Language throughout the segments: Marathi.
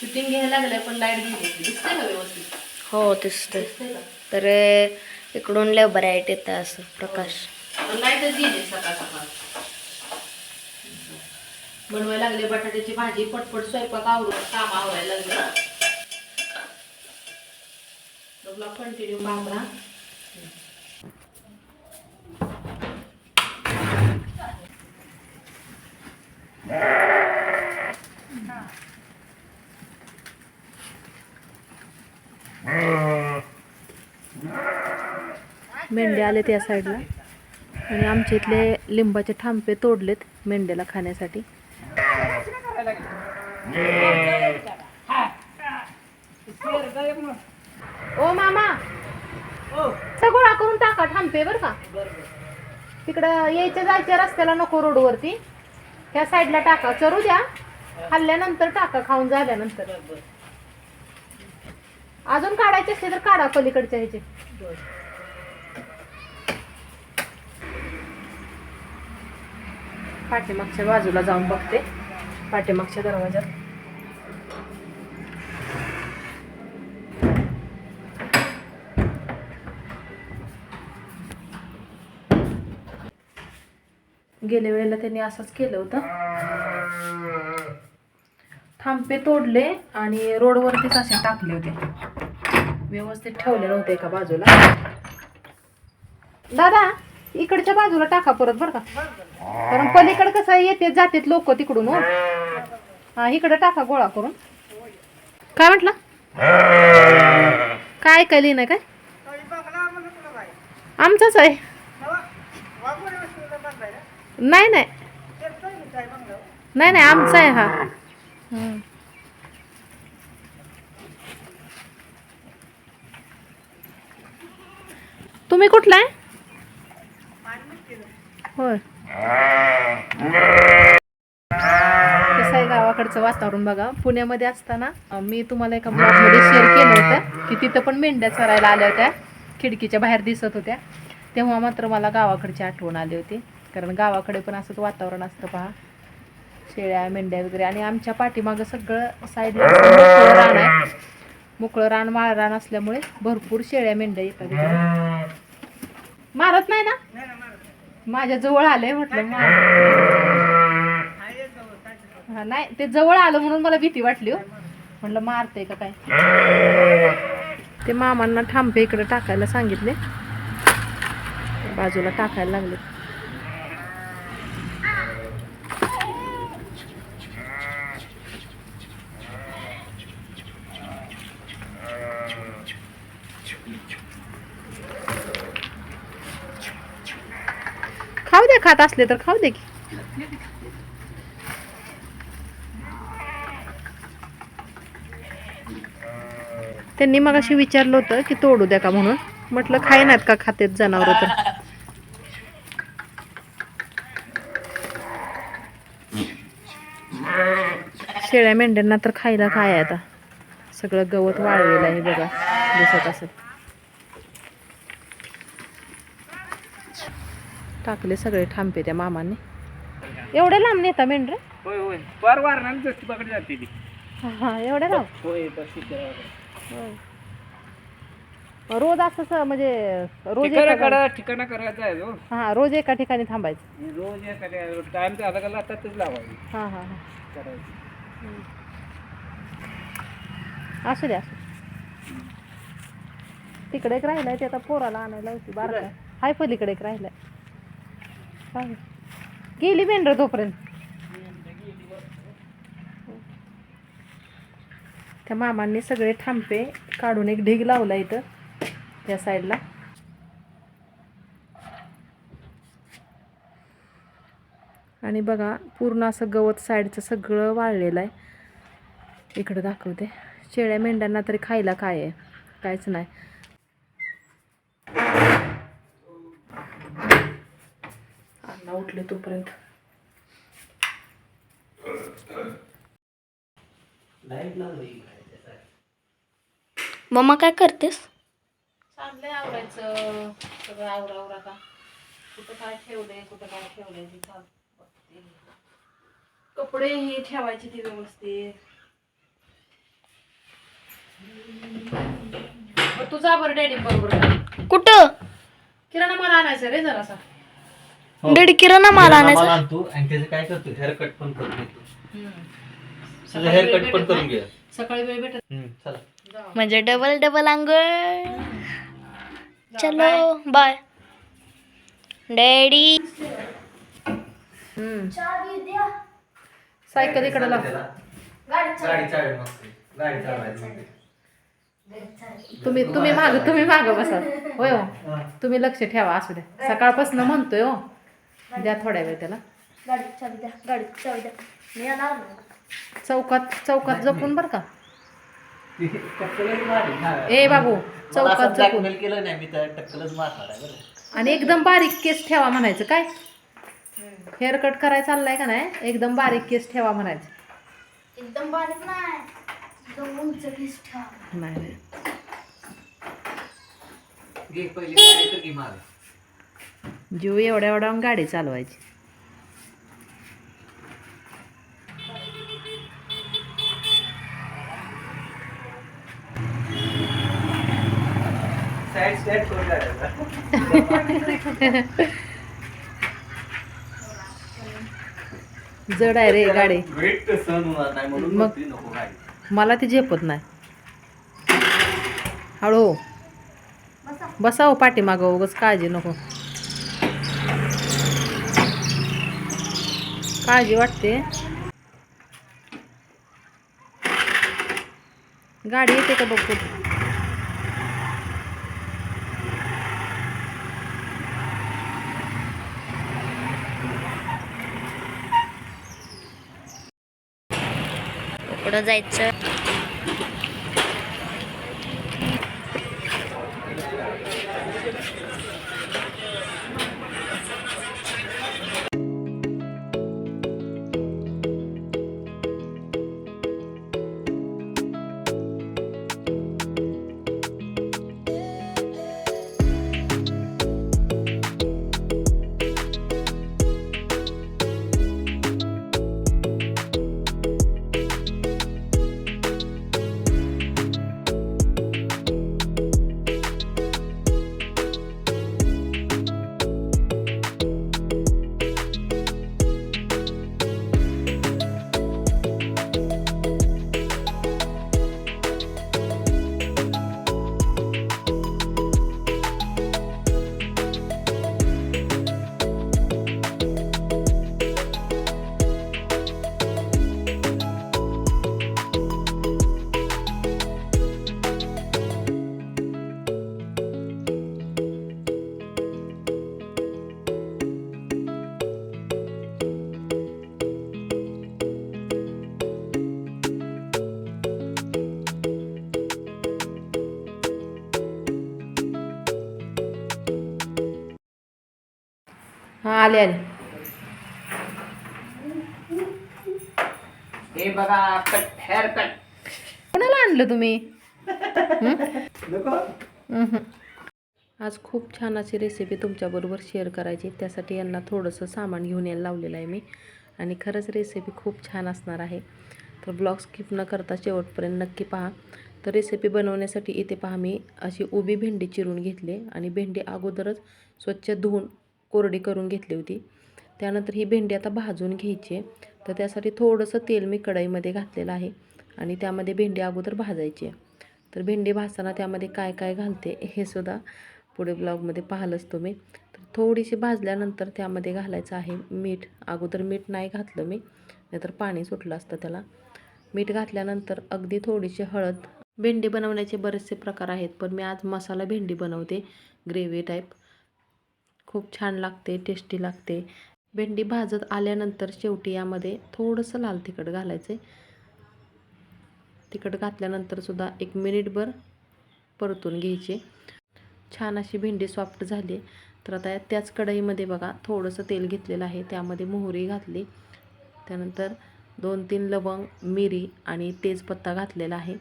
शूटिंग घ्यायला लागलंय पण लाइट गेली दिसतंय का व्यवस्थित? हो दिसतंय. का? तर इकडून लय ब्राईट येतं असं प्रकाश. पण लाईटच गेली सकाळ सकाळ. बनवायला लागले बटाट्याची भाजी पटपट स्वयंपाक आवरून काम आवरायला लागले. कंटिन्यू बाबरा मेंढे आले त्या साईडला. आणि आमच्या इथले लिंबाचे थांबे तोडलेत मेंढ्याला खाण्यासाठी. ओ मामा! गोळा करून टाका थांबते बर का. तिकडं यायच्या जायच्या रस्त्याला नको रोडवरती. त्या साईडला टाका. चरू द्या. खाल्ल्यानंतर टाका खाऊन झाल्यानंतर. अजून काढायचे असले तर काढा पलीकडच्या ह्याचे. पाठीमागच्या बाजूला जाऊन बघते. पाठीमागच्या दरवाजात गेल्या वेळेला त्यांनी असंच केलं होतं. थांबे तोडले आणि रोडवरतीच असे टाकले होते. व्यवस्थित ठेवले नव्हते एका बाजूला. दादा इकडच्या बाजूला टाका परत बरं का. कारण पलीकडे कसं येते जातात लोक तिकडून हो. हा इकडे टाका गोळा करून. काय म्हटलं? काय काय लिहिणं काय? आमचाच आहे. नाही नाही. नाही नाही आमचा आहे हा. तुम्ही कुठला आहे? होय. कसं आहे गावाकडचं वातावरण बघा. पुण्यामध्ये असताना मी तुम्हाला एका ब्लॉगमध्ये शेअर केलं होतं की तिथं पण मेंढ्या चरायला आल्या होत्या. खिडकीच्या बाहेर दिसत होत्या. तेव्हा मात्र मला गावाकडची आठवण आली होती. कारण गावाकडे पण असंच वातावरण असतं पहा. शेळ्या मेंढ्या वगैरे. आणि आमच्या पाठीमागं सगळं साईडला मोकळं रान आहे. मोकळं रान माळ रान असल्यामुळे भरपूर शेळ्या मेंढ्या येतात मारत नाही ना? माझ्या जवळ आलंय म्हटलं नाही ते जवळ आलं म्हणून मला भीती वाटली हो. म्हटलं मारते का काय? ते मामांना थांबे इकडे टाकायला सांगितले. बाजूला टाकायला लागले खाऊ दे खात असले तर खाऊ दे की. त्यांनी मग अशी विचारलं होतं की तोडू द्या का म्हणून. म्हटलं खाय नाहीत का खातेत जनावर तर? शेळ्या मेंढ्यांना तर खायला काय आता? सगळं गवत वाळलेलं आहे बघा दिसत असत. टाकले सगळे थांबे त्या मामाने. एवढे लांब नेता मेंढरे? होय होय. वार वारणाने जस्ती पकडे जाते ती. हा एवढे लांब? होय. रोज असं म्हणजे रोज एका ठिकाणा करायचं आहे हो रोज एका ठिकाणी थांबायचं. रोज एखाद्या टाइम तर आता आता तेच लावायची. हा हा हा. करायची. असू द्या. तिकडे एक राहिलाय ते आता पोराला आणायला होती बारा हाय पलीकडे एक राहिलाय? गेली मेंढर तोपर्यंत. त्या मामांनी सगळे थांबे काढून एक ढीग लावला इथं त्या साईडला. आणि बघा पूर्ण असं गवत साईडचं सगळं वाळलेलं आहे. इकडं दाखवते. शेळ्या मेंढ्यांना तरी खायला काय आहे? काहीच नाही. उठले तोपर्यंत. मम्मा काय करतेस? चांगलंय आवरायचं. सगळं आवरा आवरा का? कुठं काय ठेवलंय कुठं काय ठेवलंय ते बघते. कपडे ही ठेवायचे ती व्यवस्थित. बरं, तू जा बरं डॅडी बरोबर कुठं? किराणा मला आणायचं रे जरासा. दीड किराणा माल आणायचा. मला आणतो आणि त्याचं काय करतो हेअर कट पण करून घेतो. तुझं हेअर कट पण करून घे सकाळी वेळ भेटत हम्म, चला. म्हणजे डबल डबल आंघोळ चलो बाय डॅडी सायकल इकडे लाव. गाडी गाडी तुम्ही तुम्ही माग तुम्ही माग बसा. होय हो. तुम्ही लक्ष ठेवा असू द्या सकाळपासून म्हणतोय हो. द्या थोड्या वेळ त्याला. गाडी चावी द्या. गाडी चावी द्या. मी येणार चौकात चौकात जपून बर का? टक्कलच. ए बाबू मला चौकात जपून. blackmail केलं नाही मी तर टक्कलच मारणार आहे बरं. आणि एकदम बारीक केस ठेवा म्हणायचं काय? हेअर कट करायला चाललाय का नाही? एकदम बारीक केस ठेवा म्हणायचं. एकदम बारीक नाही. एकदम उंच केस ठेवा. नाही नाही. घे पहिली गाडी तर घे मागे. जीव एवढ्या एवढ्या गाडी चालवायची. जड आहे रे गाडी. मग- मला ती झेपत नाही. हळू. हो. बसाव पाठीमागं उगाच काळजी नको. काळजी वाटते गाडी येते का बघ कुठं? पुढं जायचं हा आले आले. हे बघा कट हेअर कट कोणाला आणलं तुम्ही. आज खूप छान अशी रेसिपी तुमच्याबरोबर शेअर करायची. त्यासाठी यांना थोडंसं सामान घेऊन यायला लावलेलं आहे मी. आणि खरंच रेसिपी खूप छान असणार आहे. तर ब्लॉग स्किप न करता शेवटपर्यंत नक्की पहा. तर रेसिपी बनवण्यासाठी इथे पहा मी अशी उभी भेंडी चिरून घेतली आणि भेंडी अगोदरच स्वच्छ धुवून कोरडी करून घेतली होती. त्यानंतर ही भेंडी आता भाजून घ्यायची आहे. तर त्यासाठी थोडंसं तेल मी कढईमध्ये घातलेलं आहे आणि त्यामध्ये भेंडी अगोदर भाजायची आहे. तर भेंडी भाजताना त्यामध्ये काय काय घालते हे सुद्धा पुढे ब्लॉगमध्ये पाहिलंच तुम्ही. तर थोडीशी भाजल्यानंतर त्यामध्ये घालायचं आहे मीठ. अगोदर मीठ नाही घातलं मी नाहीतर पाणी सुटलं असतं त्याला. मीठ घातल्यानंतर अगदी थोडीशी हळद. भेंडी बनवण्याचे बरेचसे प्रकार आहेत पण मी आज मसाला भेंडी बनवते ग्रेव्ही टाईप. खूप छान लागते टेस्टी लागते. भेंडी भाजत आल्यानंतर शेवटी यामध्ये थोडंसं लाल तिखट घालायचं तिखट घातल्यानंतर सुद्धा एक मिनिटभर परतून घ्यायचे. छान अशी भेंडी सॉफ्ट झाली. तर आता त्याच कढईमध्ये बघा थोडंसं तेल घेतलेलं आहे. त्यामध्ये मोहरी घातली. त्यानंतर दोन तीन लवंग मिरी आणि तेजपत्ता घातलेला आहे.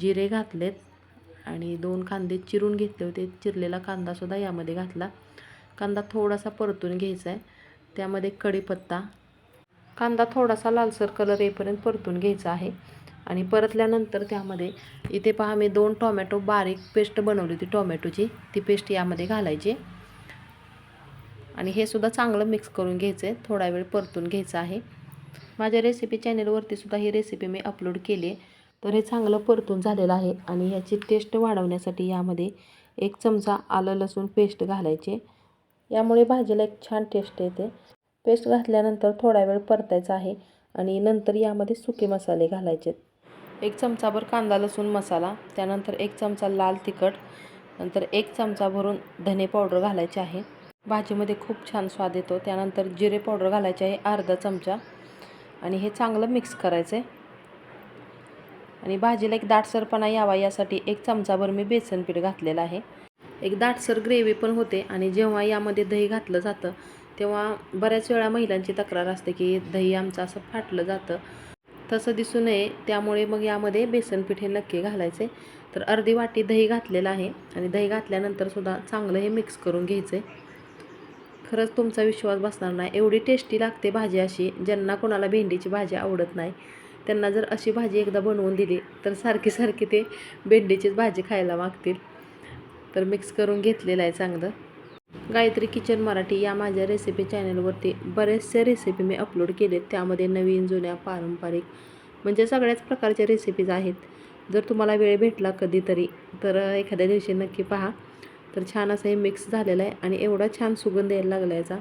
जिरे घातलेत आणि दोन कांदे चिरून घेतले होते. चिरलेला कांदासुद्धा यामध्ये घातला. कांदा थोडासा परतून घ्यायचा आहे त्यामध्ये कढीपत्ता. कांदा थोडासा लालसर कलर येईपर्यंत परतून घ्यायचा आहे. आणि परतल्यानंतर त्यामध्ये इथे पहा मी दोन टोमॅटो बारीक पेस्ट बनवली होती टोमॅटोची ती पेस्ट यामध्ये घालायची. आणि हे सुद्धा चांगलं मिक्स करून घ्यायचं आहे थोडा वेळ परतून घ्यायचं आहे. माझ्या रेसिपी चॅनेलवरती सुद्धा ही रेसिपी मी अपलोड केली आहे. तर हे चांगलं परतून झालेलं आहे. आणि ह्याची टेस्ट वाढवण्यासाठी यामध्ये एक चमचा आलं लसूण पेस्ट घालायचे. यामुळे भाजीला एक छान टेस्ट येते. पेस्ट घातल्यानंतर थोडा वेळ परतायचा आहे आणि नंतर यामध्ये सुके मसाले घालायचे. एक चमचाभर कांदा लसूण मसाला त्यानंतर एक चमचा लाल तिखट नंतर एक चमचा भरून धने पावडर घालायचे आहे. भाजीमध्ये खूप छान स्वाद येतो. त्यानंतर जिरे पावडर घालायचे आहे अर्धा चमचा. आणि हे चांगलं मिक्स करायचं. आहे आणि भाजीला एक दाटसरपणा यावा यासाठी एक चमचाभर मी बेसन पीठ घातलेलं आहे. एक दाटसर ग्रेव्ही पण होते आणि जेव्हा यामध्ये दही घातलं जातं तेव्हा बऱ्याच वेळा महिलांची तक्रार असते की दही आमचं असं फाटलं जातं. तसं दिसू नये त्यामुळे मग यामध्ये बेसन पीठ हे नक्की घालायचे. तर अर्धी वाटी दही घातलेलं आहे आणि दही घातल्यानंतर सुद्धा चांगलं हे मिक्स करून घ्यायचं. आहे खरंच तुमचा विश्वास बसणार नाही. एवढी टेस्टी लागते भाजी अशी ज्यांना कोणाला भेंडीची भाजी आवडत नाही. त्यांना जर अशी भाजी एकदा बनवून दिली तर सारखी सारखी ते भेंडीचीच भाजी खायला मागतील. तर मिक्स करून घेतलेलं आहे चांगलं. गायत्री किचन मराठी या माझ्या रेसिपी चॅनलवरती बऱ्याचशा रेसिपी मी अपलोड केलेत. त्यामध्ये नवीन जुन्या पारंपरिक म्हणजे सगळ्याच प्रकारच्या रेसिपीज आहेत. जर तुम्हाला वेळ भेटला कधीतरी तर एखाद्या दिवशी नक्की पहा. तर छान असं हे मिक्स झालेलं आहे आणि एवढा छान सुगंध यायला लागला याचा.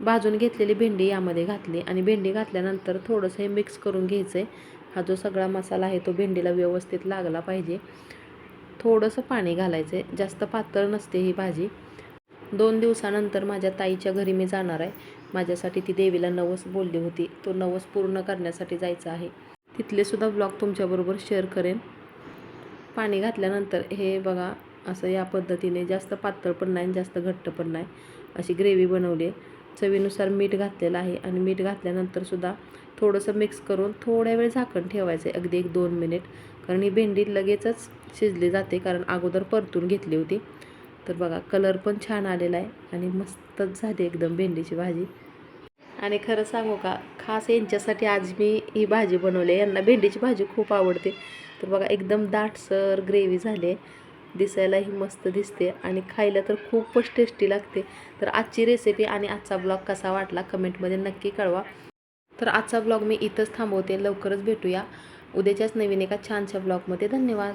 भाजून घेतलेली भेंडी यामध्ये घातली आणि भेंडी घातल्यानंतर थोडंसं हे मिक्स करून घ्यायचं आहे हा जो सगळा मसाला आहे तो भेंडीला व्यवस्थित लागला पाहिजे. थोडंसं पाणी घालायचं आहे जास्त पातळ नसते ही भाजी. दोन दिवसानंतर माझ्या ताईच्या घरी मी जाणार आहे. माझ्यासाठी ती देवीला नवस बोलली होती. तो नवस पूर्ण करण्यासाठी जायचा आहे. तिथलेसुद्धा ब्लॉग तुमच्याबरोबर शेअर करेन. पाणी घातल्यानंतर हे बघा असं या पद्धतीने जास्त पातळ पण नाही जास्त घट्ट पण नाही. अशी ग्रेव्ही बनवली आहे. चवीनुसार मीठ घातलेलं आहे आणि मीठ घातल्यानंतरसुद्धा थोडंसं मिक्स करून थोड्या वेळ झाकण ठेवायचं आहे अगदी एक दोन मिनिट कारण ही भेंडी लगेचच शिजली जाते कारण अगोदर परतून घेतली होती. तर बघा कलर पण छान आलेला आहे आणि मस्तच झाली एकदम भेंडीची भाजी. आणि खरं सांगू का खास यांच्यासाठी आज मी ही भाजी बनवली आहे. यांना भेंडीची भाजी खूप आवडते. तर बघा एकदम दाटसर ग्रेव्ही झाली आहे. दिसायलाही मस्त दिसते आणि खायला तर खूपच टेस्टी लागते. तर आजची रेसिपी आणि आजचा ब्लॉग कसा वाटला कमेंटमध्ये नक्की कळवा. तर आजचा ब्लॉग मी इथंच थांबवते. लवकरच भेटूया. उद्याच्याच नवीन एका छानशा ब्लॉगमध्ये धन्यवाद.